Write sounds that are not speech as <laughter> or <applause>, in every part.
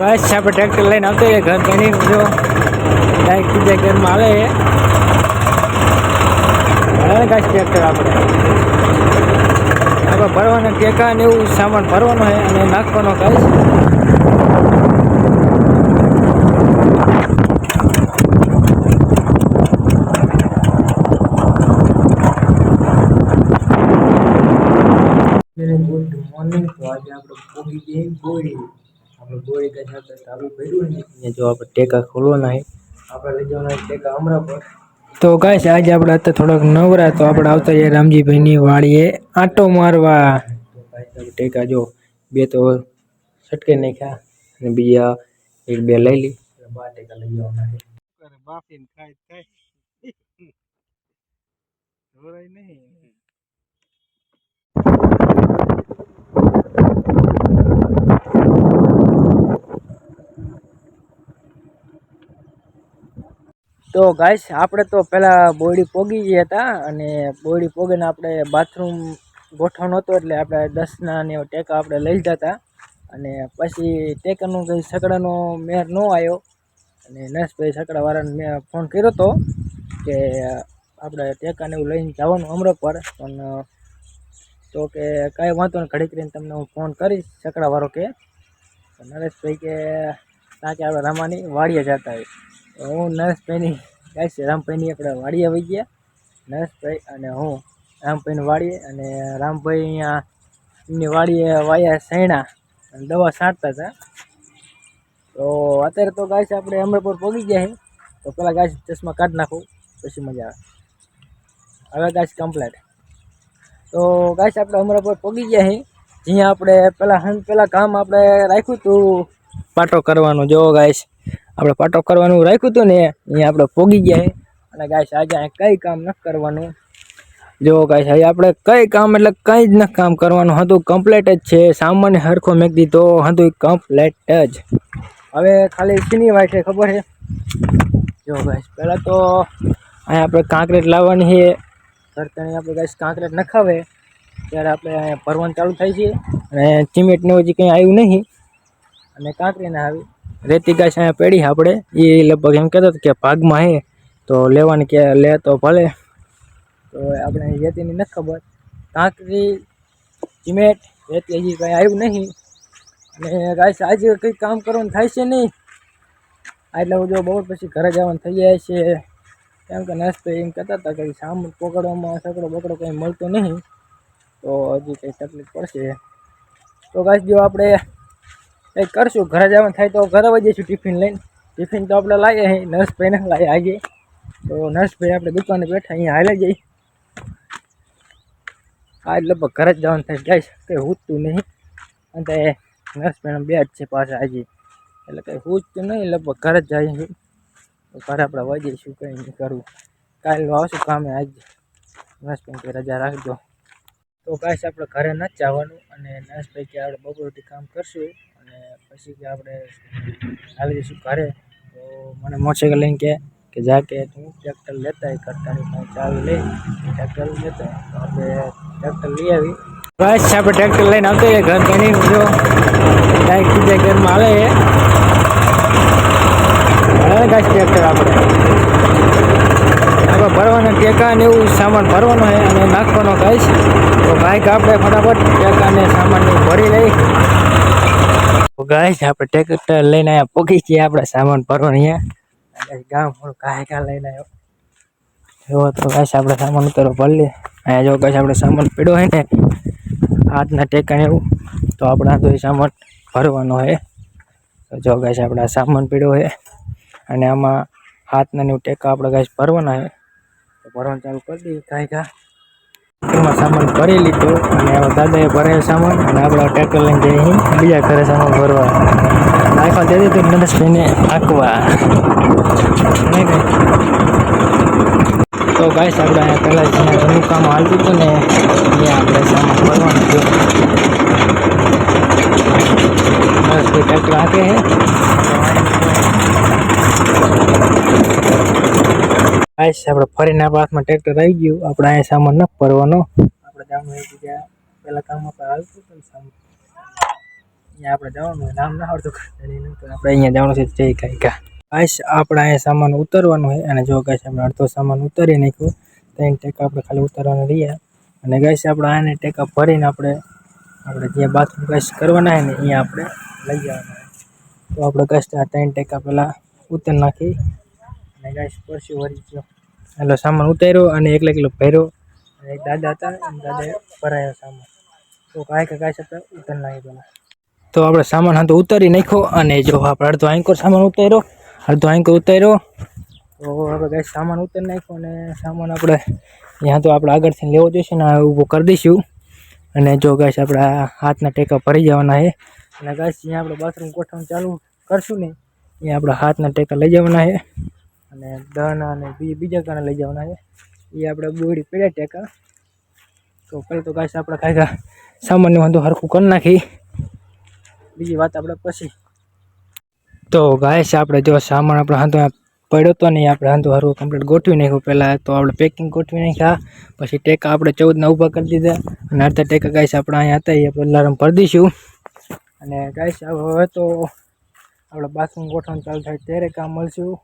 બસ આપણે ટ્રેક્ટર લઈને આવતો હોય ઘર કઈ જો. ડાયરેક્ટ બીજા ઘરમાં આવે હવે કાંઈ ટ્રેક્ટર આપણે. આપણે ભરવાના ટેકા ને એવું સામાન ભરવાનો હોય અને નાખવાનો કઈ ગુડ મોર્નિંગ તો આજે આપણે પોગી જઈએ ગોળી. આપણે ગોળી કાંઈ આપણે ચાલુ કર્યું ને અહીંયા જો આપણે ટેકા ખોલવાના છે આપણે લઈ જવાના છે ટેકા હમણાં પર તો ગાઈસ આજે આપણે અત્યારે થોડોક નવરા તો આપણે આવતા જઈએ રામજીભાઈની વાડીએ આંટો મારવા. તો ગાઈસ આપણે ટેકા જો બે તો છટકે નાખ્યા અને બીજા એક બે લઈ લી. અને બાર ટેકા લઈ જવાના છે. બાફીને ખાય થાય <laughs> ઢોરાય નહીં. તો ગાઈસ આપણે તો પહેલાં બોડી પોગી ગયા હતા અને બોડી પોગીને આપણે બાથરૂમ ગોઠવણ હતો એટલે આપણે દસના ને ટેકા આપણે લઈ લીધા હતા. અને પછી ટેકાનો કંઈ સકડાનો મેર ન આવ્યો. અને નરેશભાઈ સકડાવાળાને મેં ફોન કર્યો હતો કે આપણે ટેકાને એવું લઈને જવાનું અમરો પર. પણ, તો કે કાંઈ વાંધો નહીં ઘડી કરીને તમને હું ફોન કરીશ સકડાવાળો કે. નરેશભાઈ કે ત્યાં કે આપણે રમાની વાડીએ જતા હોય. હું નરેશભાઈની ગાઈશ રામભાઈની આપણે વાડીએ આવી ગયા. નરેશભાઈ અને હું. રામભાઈની વાડીએ અને રામભાઈ અહીંયા એમની વાડીએ વાયા સૈણા અને દવા છાંટતા હતા. તો અત્યારે તો ગાઈસ આપણે અમરપુર પહોંચી ગયા છે તો પહેલાં ગાઈસ ચશ્મા કાઢી નાખું, પછી મજા આવે. હવે ગાઈસ કમ્પ્લેટ તો ગાઈસ આપણે અમરાપુર પહોંચી ગયા છે જ્યાં આપણે પહેલાં પહેલાં કામ આપણે રાખ્યું હતું. પાટો કરવાનો. જો ગાઈશ આપણે પાટો કરવાનું રાખ્યું હતું ને, અહીંયા આપણે પોગી ગયા અને ગાઈશ આજે અહીં કંઈ કામ ન કરવાનું. જો ગાઈશ હવે આપણે કંઈ કામ એટલે કંઈ જ ન કામ કરવાનું. હતું કમ્પ્લેટ જ છે. સામાન્ય હરખો મેક દીધો. હતું કમ્પ્લેટ જ. હવે ખાલી શીની વાય છે ખબર છે? જો ગાઈશ પહેલાં તો અહીંયા આપણે કાંકરેટ લાવવાની છે. તરતણી આપણે ગાઈશ કાંકરેટ નખાવે ત્યારે આપણે અહીંયા ભરવાનું ચાલુ થાય છે. અને સિમેન્ટ ને હજી કંઈ આવ્યું નહીં. અને કાંકરી ના આવી. રેતી ગાય અહીંયા પેઢી આપણે એ લગભગ એમ કહેતો હતો કે ભાગમાં હે, તો લેવાની કે લે તો ભલે. તો આપણે રેતીની નથી ખબર. કાંકરી સિમેન્ટ રેતી હજી કંઈ આવ્યું નહીં. અને ગાય આજે કંઈ કામ કરવાનું થાય છે નહીં. એટલે જો બહુ પછી ઘરે જવાનું થઈ જાય છે. કેમ કે નાસ્તો એમ કહેતા હતા કે સામાન પકડવામાં સકડો બકડો કંઈ મળતો નહીં. તો હજી કંઈ તકલીફ પડશે. તો ગાઈસ જો આપણે કંઈક કરશું. ઘરે જવાનું થાય તો ઘરે વહી જઈશું ટિફિન લઈને. ટિફિન તો આપણે લાવીએ અહીં નર્સભાઈને લાવીએ આજે તો નર્સભાઈ આપણે દુકાને બેઠા અહીંયા હાલે જઈ. આજ લગભગ ઘરે જ જવાનું થાય. ગાઈશ કંઈ હૂતું નહીં. અને નર્સભાઈના બે જ છે પાછા આજે. એટલે કંઈ હૂતું નહીં. લગભગ ઘરે જ જાય છે તો ઘરે આપણે વહી જઈશું. કંઈ નહીં કરવું. કાલનું આવશું કામે આજ. નર્સભાઈ કે રજા રાખજો. તો કાંઈ આપણે ઘરે નથી જવાનું અને નરેશભાઈ કે આપણે બપોરથી કામ કરશું અને પછી કે આપણે આવી જઈશું ઘરે. તો મને મોટરસાઇકલ લઈને કે કે જા કે તું ટ્રેક્ટર લેતા કરતાની પાસે ચાવી લઈ. ટ્રેક્ટર લેતા તો આપણે ટ્રેક્ટર લઈ આવી. બસ આપણે ટ્રેક્ટર લઈને આવતો ઘર ઘણી જો. ડાયરેક્ટ બીજા ઘરમાં આવે છે. ટ્રેક્ટર આપણે? આપણે ભરવાના ટેકા ને એવું સામાન ભરવાનો છે અને નાખવાનો ગાઈશ તો બાઈક આપણે ફટાફટ ટેકાને સામાન એવું ભરી લઈ છે આપણે ટ્રેક્ટર લઈને અહીંયા પોકી છીએ આપણે સામાન ભરવાનો અહીંયા. ગામ થોડું કાંઈ લઈને આવ્યો. જો તો ગાઈશ આપણે સામાન ઉતારો ભરી લે અહીંયા જો ગાઈશ આપણે સામાન પીડો હોય ને, હાથના ટેકા ને એવું, તો આપણે તો એ સામાન ભરવાનો હોય તો જો ગાઈશ આપણે સામાન પીડો હોય અને આમાં હાથના એવું ટેકા આપણે ગાઈશ ભરવાના છે. તો ભરવાનું ચાલુ કરી દઈએ કાંઈ કાં સામાન ભરી લીધો અને આમાં દાદાએ ભરાયો સામાન અને આપણે ટેકર લઈને જઈએ બીજા ઘરે સામાન ભરવા. નાખવા દે દીધું નરેશભાઈને આંકવા તો ગાઈસ, આપણે અહીંયા પહેલાં જ્યાં ઘરનું કામ હાલતું હતું ને ત્યાં આપણે સામાન ભરવાનું હતું નરેશભાઈ ટેકર આંકે છે ગાઈસ આપણે ફરીને આપણા હાથમાં ટ્રેક્ટર આવી ગયું. આપણે અહીંયા સામાન ન ભરવાનો. આપણે જામનું એક બીજા પહેલાં કામ આપણે હાલતું હતું ને સામાન. અહીંયા આપણે જવાનું હોય, નામ ના આવડતું એનું તો આપણે અહીંયા જવાનું છે જય કાયકા. ગાઈસ આપણે અહીંયા સામાન ઉતારવાનું હોય. અને જો ગાઈસ આપણે અડધો સામાન ઉતારી નાખ્યો. ત્રણ ટેકા આપણે ખાલી ઉતારવાના રહ્યા. અને ગાઈસ આપણે આને ટેકા ભરીને આપણે આપણે જ્યાં બાથરૂમ ગાઈસ કરવાના હોય ને, અહીંયા આપણે લઈ જવાના હોય. તો આપણે ગાઈસ આ ત્રણ ટેકા પહેલાં ઉતાર નાખી. અને ગાઈસ પરસી વરી ગયો. એટલે સામાન ઉતાર્યો અને એકલા એકલો ભર્યો. અને એક દાદા હતા, એમ દાદાએ ભરાયો સામાન. તો કાંઈ કે કાંઈ આપણે ઉતાર નાખી પેલા. તો આપણે સામાન હતો ઉતારી નાખ્યો અને જો આપણે અડધો આંકોર સામાન ઉતાર્યો, અડધો આંકોર ઉતાર્યો. તો આપણે ગાય સામાન ઉતારી નાખ્યો અને સામાન આપણે ત્યાં તો આપણે આગળથી લેવો જોઈશે ને ઊભો કરી દઈશું. અને જો ગાઈસ આપણા હાથના ટેકા ભરી જવાના છે. અને ગાઈસ જ્યાં આપણે બાથરૂમ ગોઠવણ ચાલુ કરશું ને ત્યાં આપણા હાથના ટેકા લઈ જવાના છે. અને દાણા અને બીજા કારણે લઈ જવાના છે. એ આપણે બોડી પડ્યા ટેકા તો પહેલાં તો ગાઈસ આપણે કાંઈ સામાન્ય વાંધો હરખું કરી નાખી. બીજી વાત આપણે પછી. તો ગાઈસ આપણે જો સામાન આપણે હાંધો પડ્યો તો નહીં, આપણે હાંધો હરવું કમ્પ્લીટ ગોઠવી નાખ્યું. પહેલાં તો આપણે પેકિંગ ગોઠવી નાખ્યા. પછી ટેકા આપણે ચૌદના ઊભા કરી દીધા. અને અડધા ટેકા ગાય આપણે અહીંયા હતા, એ આપણે અલાર્મ ભરી દઈશું. અને ગાય હવે તો આપણે બાથરૂમ ગોઠવણ ચાલુ થાય ત્યારે કામ મળશું.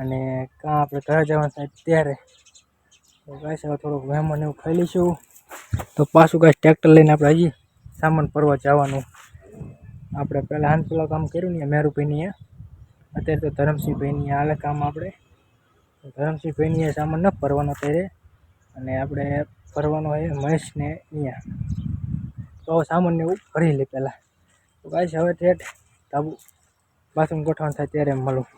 અને કાં આપણે ઘરે જવાનું થાય ત્યારે તો ગાઈસ, હવે થોડુંક વહેમણ એવું ખાઈ લઈશું. તો પાછું કાંઈ ટ્રેક્ટર લઈને આપણે હજી સામાન ભરવા જવાનું. આપણે પહેલાં હાન પેલા કામ કર્યું ને મેરુભાઈની અત્યારે તો ધરમસિંહભાઈની હાલે કામ આપણે. ધરમસિંહભાઈની એ સામાન ન ભરવાનો અત્યારે. અને આપણે ભરવાનો હોય મહેશને અહીંયા. તો સામાનને એવું ભરી લે પહેલાં. તો ગાઈસ, હવે ઠેઠ ધાબુ બાથરૂમ ગોઠવણ થાય ત્યારે મળું.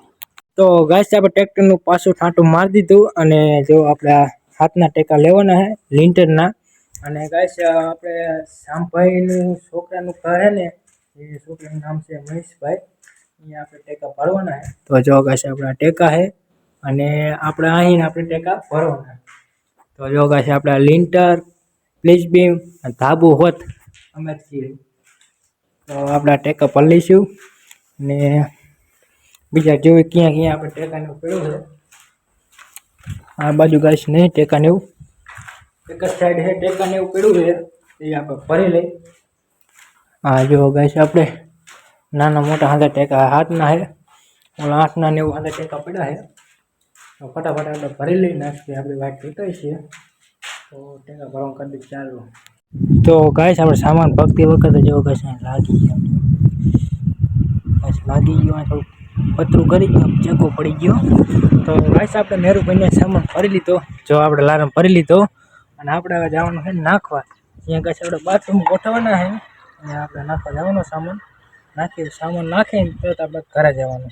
તો ગાય આપણે ટ્રેક્ટરનું પાછું ઠાંટું મારી દીધું અને જો આપણે હાથના ટેકા લેવાના છે લિન્ટરના. અને ગાય આપણે શામભાઈનું છોકરાનું ઘર છે ને, એ છોકરાનું નામ છે મહેશભાઈ. અહીંયા આપણે ટેકા ભરવાના છે તો જો ગાય આપણા ટેકા છે અને આપણે અહીં આપણે ટેકા ભરવાના. તો જો ગાય આપણે લિન્ટર, પ્લીઝ બીમ ધાબુ હોત, અમે તો આપણા ટેકા પર લઈશું. ને બીજા જેવું ક્યાં ક્યાં આપણે ટેકાનું પડ્યું છે. આ બાજુ ગાઈસ નહીં ટેકાને એવું. એક જ સાઈડ છે ટેકાને એવું પડ્યું છે. એ આપણે ભરી લઈ. હા જો ગાઈસ આપણે નાના મોટા હાથે ટેકા હાથના છે. ઓલા આઠના ને એવું હાથે ટેકા પડ્યા છે. તો ફટાફટ આપણે ભરી લઈ નાખીએ આપણી વાટ જોતાઈ છે તો ટેકા ભરવાનું કરી દઈએ ચાલુ. તો ગાઈસ આપણે સામાન ભરતી વખતે જેવો ગાઈસ અહીં લાગી ગયો. ગાઈસ લાગી ગયો અહીં થોડું પતરું કરી ગયું પડી ગયો. તો ગાઈસ, આપણે મેરુભાઈને સામાન ભરી લીધો. જો આપણે લારમ ભરી લીધો. અને આપણે હવે જવાનું છે નાખવા. ત્યાં કશે આપણે બાથરૂમ ગોઠવવાના છે. અને આપણે નાખવા જવાનો સામાન. નાખી સામાન નાખીને તો આપણે ઘરે જવાનું.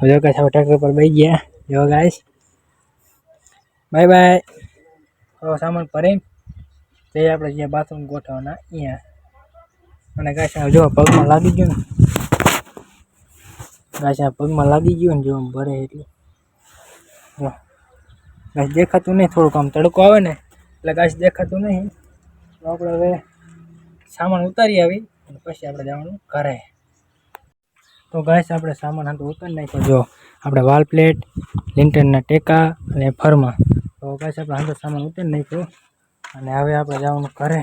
તો જો કશે ટ્રેક્ટર પર બેસી ગયા. જો ગાઈશ બાય બાય તો સામાન ભરીને તે આપણે જ્યાં બાથરૂમ ગોઠવવાના, અહીંયા. અને આ જો પગમાં લાગી ગયું ને. ગાઈસ આ પગમાં લાગી ગયું ને જો આમ ભરે એટલે. જો. ગાય દેખાતું નહીં, થોડુંક આમ તડકો આવે ને, એટલે ગાઈસ દેખાતું નહીં. તો આપણે હવે સામાન ઉતારી આવી અને પછી આપણે જવાનું ઘરે. તો ગાઈસ આપણે સામાન હાથો ઉતારી નાખ્યો. જો, આપણે વાલ પ્લેટ લિન્ટરના ટેકા અને ફરમા. તો ગાઈસ આપણે હાથો સામાન ઉતારી નાખ્યો અને હવે આપણે જવાનું ઘરે.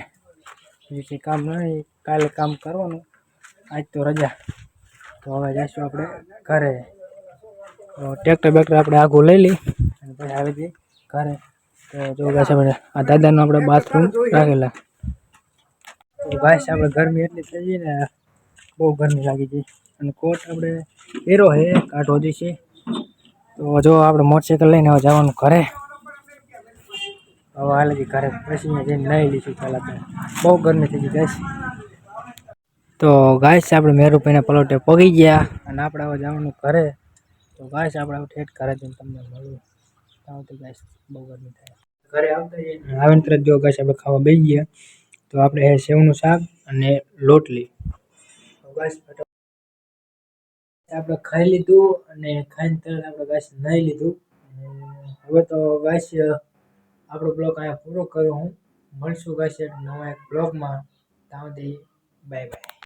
બીજું કામ નહીં, કાલે કામ કરવાનું. આજ તો રજા. તો હવે જઈશું આપણે ઘરે. તો ટ્રેક્ટર બેક્ટર આપણે આગું લઈ લઈ અને પછી આવી જઈએ ઘરે. તો જો ગાઈસ આપણે આ દાદાનું આપણે બાથરૂમ રાખેલા. તો ગાઈસ આપણે ગરમી એટલી થઈ ગઈ ને, બહુ ગરમી લાગી ગઈ. અને કોટ આપણે પહેરો છે, કાઢવો જોઈશે. તો જો આપણે મોટરસાઇકલ લઈને હવે જવાનું ઘરે. હવે હાલ ઘરે પછી અહીંયા જઈને નાહી લઈશું પહેલાં તો. બહુ ગરમી થઈ ગઈ ગાઈસ તો ગાઈસ આપણે મેરુભાઈના પલોટે પગી ગયા અને આપણે હવે જવાનું ઘરે. તો ગાઈસ આપણે હવે ઠેઠ ઘરે જઈને તમને મળું. ત્યાં તો ગાઈસ બહુ ગરમી થાય. ઘરે આવતા જઈએ. આવીને તરત જો ગાય આપણે ખાવા બેસી ગયા તો આપણે હે સેવનું શાક અને લોટલી. ગાઈસ આપણે ખાઈ લીધું અને ખાઈને તરત આપણે ગાય નહીં લીધું. હવે તો ગાય આપણો બ્લોગ અહીંયા પૂરો કર્યો હું. મળશું ગાય નવા એક બ્લોગમાં ત્યાં સુધી બાય બાય